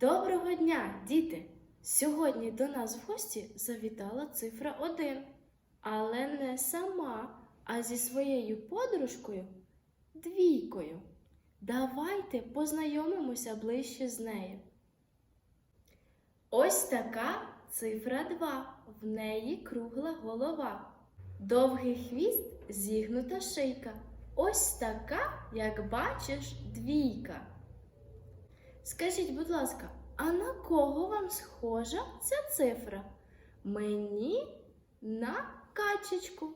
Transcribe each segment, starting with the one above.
Доброго дня, діти! Сьогодні до нас в гості завітала цифра 1, але не сама, а зі своєю подружкою двійкою. Давайте познайомимося ближче з нею. Ось така цифра 2. В неї кругла голова. Довгий хвіст, зігнута шийка. Ось така, як бачиш, двійка. Скажіть, будь ласка, а на кого вам схожа ця цифра? Мені на качечку.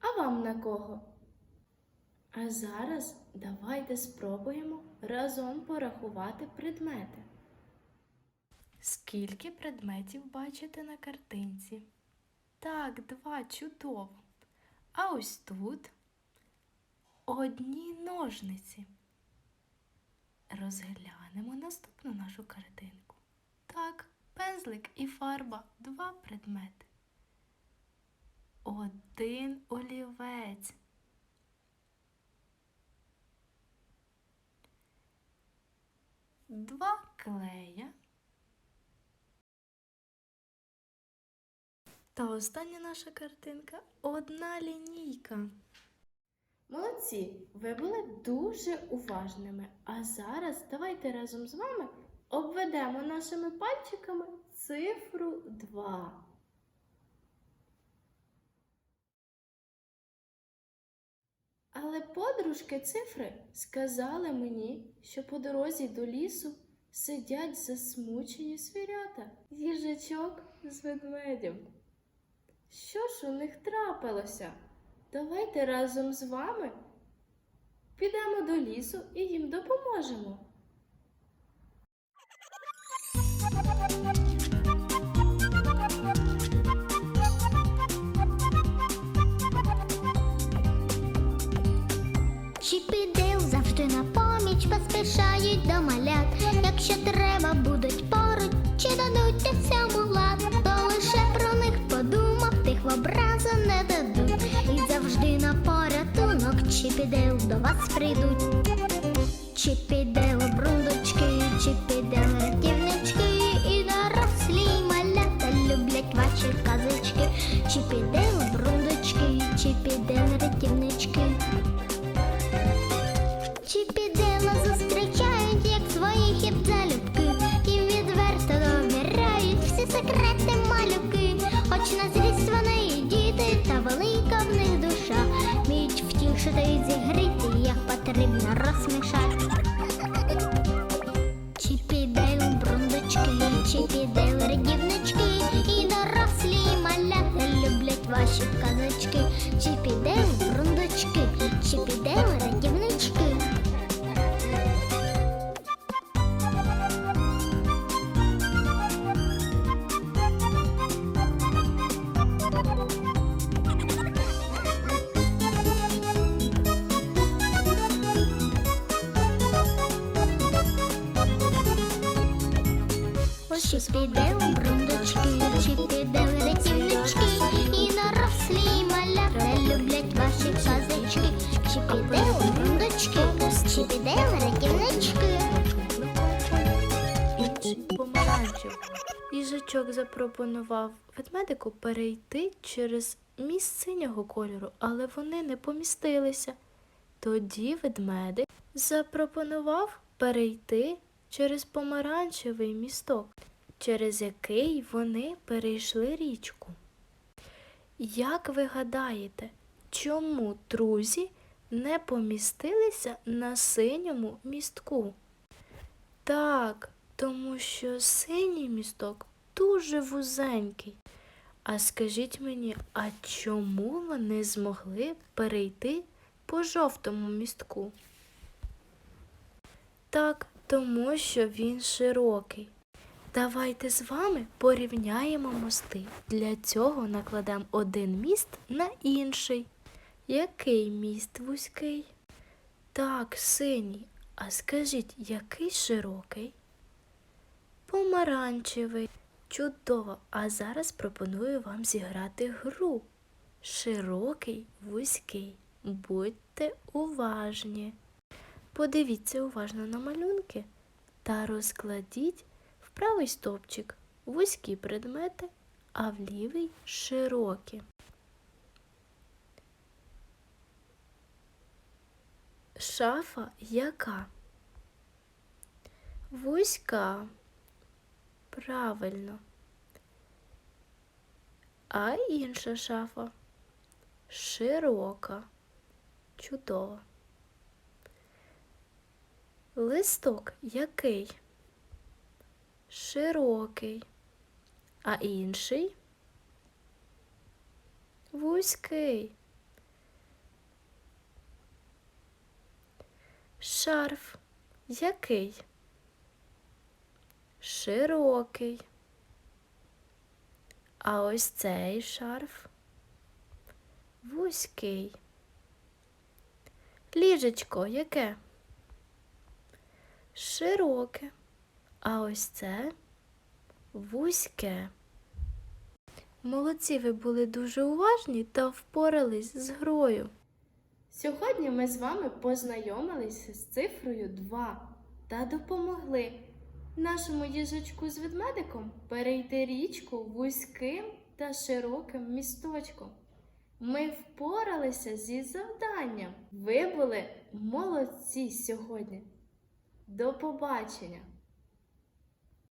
А вам на кого? А зараз давайте спробуємо разом порахувати предмети. Скільки предметів бачите на картинці? Так, два чудово. А ось тут одні ножниці. Розглянемо наступну нашу картинку. Так, пензлик і фарба два предмети. Один олівець. Два клея. Та остання наша картинка одна лінійка. Молодці, ви були дуже уважними. А зараз давайте разом з вами обведемо нашими пальчиками цифру 2. Але подружки цифри сказали мені, що по дорозі до лісу сидять засмучені звірята, їжачок з ведмедем. Що ж у них трапилося? Давайте разом з вами підемо до лісу і їм допоможемо. Чіп і Дейл завжди на поміч поспішають до малят. Якщо треба будуть поруч, чи дадуть усьому лад, то лише про них подумав, тих в образу не порятунок Чіп і Дейл до вас прийдуть. чіпідел, брундочки, чіпідел, рятівнички, і дорослі малята люблять ваші казочки. чіпідел, брундочки, чіпідел, рятівнички. Втішити і зігріти, їх потрібно розсмішати. Чіпідейл, брундочки, чіпідейл, рядівнички, і дорослі і малята люблять ваші казочки. Чіпідейл, брундочки, чіпідейл, рядівнички. Чіпідейл, брундочки, чіпідейл, рятівнички, і дорослі і малята люблять ваші казочки. Чіпідейл, брундочки, чіпідейл, рятівнички. Помаранчев. Їжачок запропонував ведмедику перейти через міст синього кольору, але вони не помістилися. Тоді ведмедик запропонував перейти через помаранчевий місток, через який вони перейшли річку. Як ви гадаєте, чому друзі не помістилися на синьому містку? Так, тому що синій місток дуже вузенький. А скажіть мені, а чому вони змогли перейти по жовтому містку? Так, тому що він широкий. Давайте з вами порівняємо мости. Для цього накладемо один міст на інший. Який міст вузький? Так, синій. А скажіть, який широкий? Помаранчевий. Чудово. А зараз пропоную вам зіграти гру. Широкий, вузький. Будьте уважні. Подивіться уважно на малюнки та розкладіть правий стовпчик вузькі предмети, а в лівий широкі. Шафа яка? Вузька. Правильно. А інша шафа широка. Чудово. Листок який? Широкий. А інший? Вузький. Шарф який? Широкий. А ось цей шарф вузький. Ліжечко яке? Широке. А ось це вузьке. Молодці, ви були дуже уважні та впорались з грою. Сьогодні ми з вами познайомилися з цифрою 2 та допомогли нашому їжачку з ведмедиком перейти річку вузьким та широким місточком. Ми впоралися зі завданням. Ви були молодці сьогодні. До побачення!